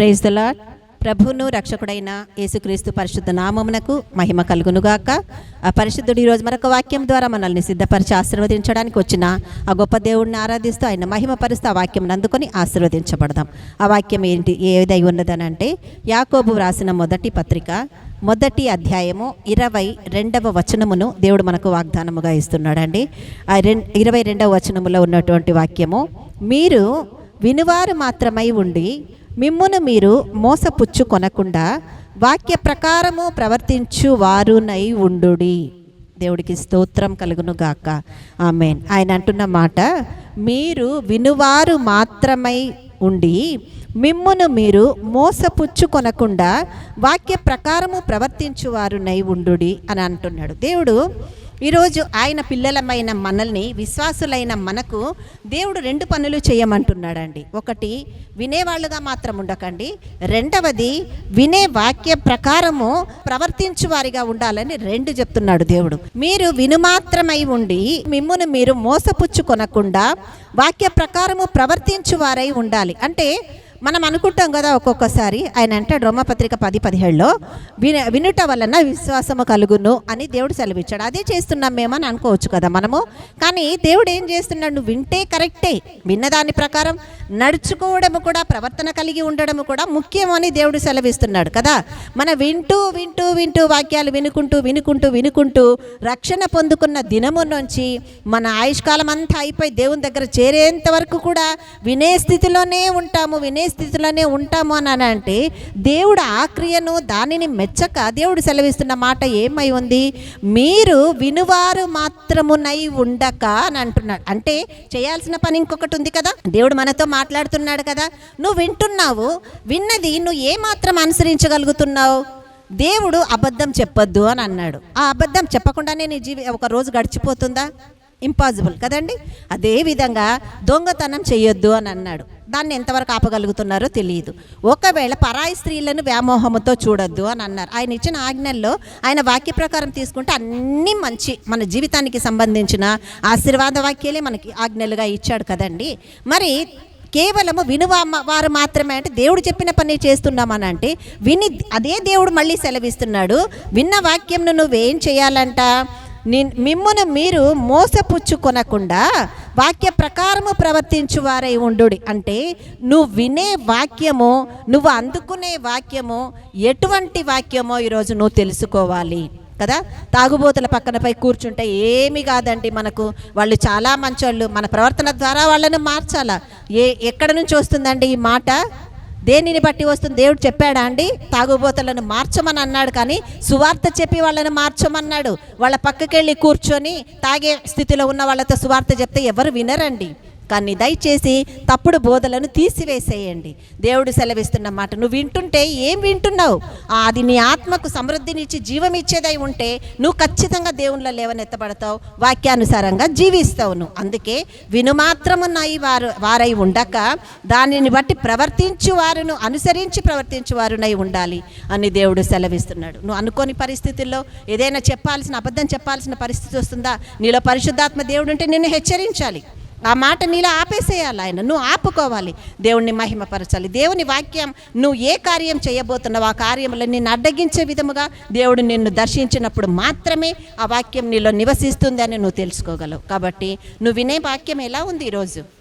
Praise the ప్రభును రక్షకుడైన యేసుక్రీస్తు పరిశుద్ధ నామమునకు మహిమ కలుగునుగాక. ఆ పరిశుద్ధుడు ఈరోజు మరొక వాక్యం ద్వారా మనల్ని సిద్ధపరిచి ఆశీర్వదించడానికి వచ్చిన ఆ గొప్ప దేవుడిని ఆరాధిస్తూ ఆయన మహిమ పరిస్తూ ఆ వాక్యం అందుకొని ఆశీర్వదించబడదాం. ఆ వాక్యం ఏంటి? ఏదై ఉన్నదనంటే యాకోబు రాసిన మొదటి పత్రిక మొదటి అధ్యాయము ఇరవై రెండవ వచనమును దేవుడు మనకు వాగ్దానముగా ఇస్తున్నాడండి. ఆ రెం ఇరవై రెండవ వచనములో ఉన్నటువంటి వాక్యము మీరు వినువారు మాత్రమై ఉండి మిమ్మును మీరు మోసపుచ్చు కొనకుండా వాక్య ప్రకారము ప్రవర్తించు వారునై ఉండుడి. దేవుడికి స్తోత్రం కలుగును గాక. ఆమెన్. ఆయన అంటున్న మాట మీరు వినువారు మాత్రమై ఉండి మిమ్మును మీరు మోసపుచ్చు కొనకుండా వాక్య ప్రకారము ప్రవర్తించువారునై ఉండుడి అని అంటున్నాడు. దేవుడు ఈరోజు ఆయన పిల్లలమైన మనల్ని విశ్వాసులైన మనకు దేవుడు రెండు పనులు చేయమంటున్నాడండి. ఒకటి వినేవాళ్ళుగా మాత్రం ఉండకండి. రెండవది వినే వాక్య ప్రకారము ప్రవర్తించు వారిగా ఉండాలని రెండు చెప్తున్నాడు దేవుడు. మీరు వినుమాత్రమై ఉండి మిమ్మును మీరు మోసపుచ్చు కొనకుండా వాక్య ప్రకారము ప్రవర్తించు వారై ఉండాలి. అంటే మనం అనుకుంటాం కదా ఒక్కొక్కసారి. ఆయన అంటాడు రోమపత్రిక పది పదిహేడులో విన వినుట వలన విశ్వాసము కలుగును అని దేవుడు సెలవిచ్చాడు. అదే చేస్తున్నాం మేమని అనుకోవచ్చు కదా మనము. కానీ దేవుడు ఏం చేస్తున్నాడు? నువ్వు వింటే కరెక్టే. విన్నదాని ప్రకారం నడుచుకోవడము కూడా ప్రవర్తన కలిగి ఉండడము కూడా ముఖ్యమని దేవుడు సెలవిస్తున్నాడు కదా. మన వింటూ వింటూ వింటూ వాక్యాలు వినుకుంటూ వినుకుంటూ వినుకుంటూ రక్షణ పొందుకున్న దినము నుంచి మన ఆయుష్కాలం అంతా అయిపోయి దేవుని దగ్గర చేరేంత వరకు కూడా వినే స్థితిలోనే ఉంటాము వినే స్థితిలోనే ఉంటాము అని అంటే దేవుడు ఆ క్రియను దానిని మెచ్చక దేవుడు సెలవిస్తున్న మాట ఏమై ఉంది? మీరు వినువారు మాత్రమునై ఉండక అని అంటున్నాడు. అంటే చేయాల్సిన పని ఇంకొకటి ఉంది కదా? దేవుడు మనతో మాట్లాడుతున్నాడు కదా? నువ్వు వింటున్నావు విన్నది నువ్వు ఏ మాత్రం అనుసరించగలుగుతున్నావు? దేవుడు అబద్ధం చెప్పొద్దు అని అన్నాడు. ఆ అబద్ధం చెప్పకుండానే నీ జీవి ఒక రోజు గడిచిపోతుందా? ఇంపాసిబుల్ కదండి? అదే విధంగా దొంగతనం చేయొద్దు అని అన్నాడు. దాన్ని ఎంతవరకు ఆపగలుగుతున్నారో తెలియదు. ఒకవేళ పరాయి స్త్రీలను వ్యామోహముతో చూడొద్దు అని అన్నారు. ఆయన ఇచ్చిన ఆజ్ఞల్లో ఆయన వాక్య ప్రకారం తీసుకుంటే అన్నీ మంచి మన జీవితానికి సంబంధించిన ఆశీర్వాద వాక్యాలే మనకి ఆజ్ఞలుగా ఇచ్చాడు కదండి. మరి కేవలము వినువా వారు మాత్రమే అంటే దేవుడు చెప్పిన పని చేస్తున్నామని అంటే విని అదే దేవుడు మళ్ళీ సెలవిస్తున్నాడు. విన్న వాక్యంను నువ్వేం చేయాలంట? మిమ్మును మీరు మోసపుచ్చుకొనకుండా వాక్య ప్రకారము ప్రవర్తించు వారై ఉండుడి. అంటే నువ్వు వినే వాక్యము నువ్వు అందుకునే వాక్యము ఎటువంటి వాక్యమో ఈరోజు నువ్వు తెలుసుకోవాలి. కదా? తాగుబోతుల పక్కనపై కూర్చుంటే ఏమి కాదండి మనకు. వాళ్ళు చాలా మంచోళ్ళు. మన ప్రవర్తన ద్వారా వాళ్ళను మార్చాలా? ఏ ఎక్కడ నుంచి వస్తుందండి ఈ మాట? దేనిని బట్టి వస్తుంది? దేవుడు చెప్పాడా అండి? తాగుబోతులను మార్చమని అన్నాడు కానీ సువార్త చెప్పి వాళ్ళని మార్చమన్నాడు. వాళ్ళ పక్కకెళ్ళి కూర్చొని తాగే స్థితిలో ఉన్న వాళ్ళతో సువార్త చెప్తే ఎవరు వినరండి? కానీ దయచేసి తప్పుడు బోధలను తీసివేసేయండి. దేవుడు సెలవిస్తున్న మాట నువ్వు వింటుంటే ఏం వింటున్నావు? అది నీ ఆత్మకు సమృద్ధినిచ్చి జీవం ఇచ్చేదై ఉంటే నువ్వు ఖచ్చితంగా దేవుళ్ళ లేవనెత్తబడతావు వాక్యానుసారంగా జీవిస్తావు నువ్వు అందుకే వినుమాత్రమున్నాయి వారు వారై ఉండక దానిని బట్టి ప్రవర్తించు వారును అనుసరించి ప్రవర్తించు వారునై ఉండాలి అని దేవుడు సెలవిస్తున్నాడు. నువ్వు అనుకోని పరిస్థితుల్లో ఏదైనా చెప్పాల్సిన అబద్ధం చెప్పాల్సిన పరిస్థితి వస్తుందా? నీలో పరిశుద్ధాత్మ దేవుడు ఉంటే నిన్ను హెచ్చరించాలి. ఆ మాట నీలో ఆపేసేయాలి ఆయన. నువ్వు ఆపుకోవాలి. దేవుణ్ణి మహిమపరచాలి. దేవుని వాక్యం నువ్వు ఏ కార్యం చేయబోతున్నావు ఆ కార్యంలో నిన్ను అడ్డగించే విధముగా దేవుడు నిన్ను దర్శించినప్పుడు మాత్రమే ఆ వాక్యం నీలో నివసిస్తుంది అని నువ్వు తెలుసుకోగలవు. కాబట్టి నువ్వు వినే వాక్యం ఎలా ఉంది ఈరోజు?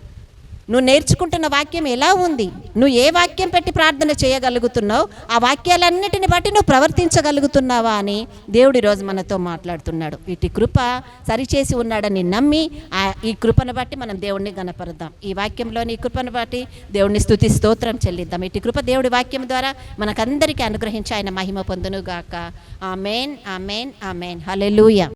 నువ్వు నేర్చుకుంటున్న వాక్యం ఎలా ఉంది? నువ్వు ఏ వాక్యం పెట్టి ప్రార్థన చేయగలుగుతున్నావు? ఆ వాక్యాలన్నిటిని బట్టి నువ్వు ప్రవర్తించగలుగుతున్నావా అని దేవుడు ఈరోజు మనతో మాట్లాడుతున్నాడు. వీటి కృప సరిచేసి ఉన్నాడని నమ్మి ఆ ఈ కృపను బట్టి మనం దేవుణ్ణి గనపరుద్దాం ఈ వాక్యంలోని ఈ కృపను బట్టి దేవుణ్ణి స్థుతి స్తోత్రం చెల్లిద్దాం. ఇటు కృప దేవుడి వాక్యం ద్వారా మనకందరికీ అనుగ్రహించి ఆయన మహిమ పొందును గాక మెయిన్ ఆ మెయిన్ హలెలుయా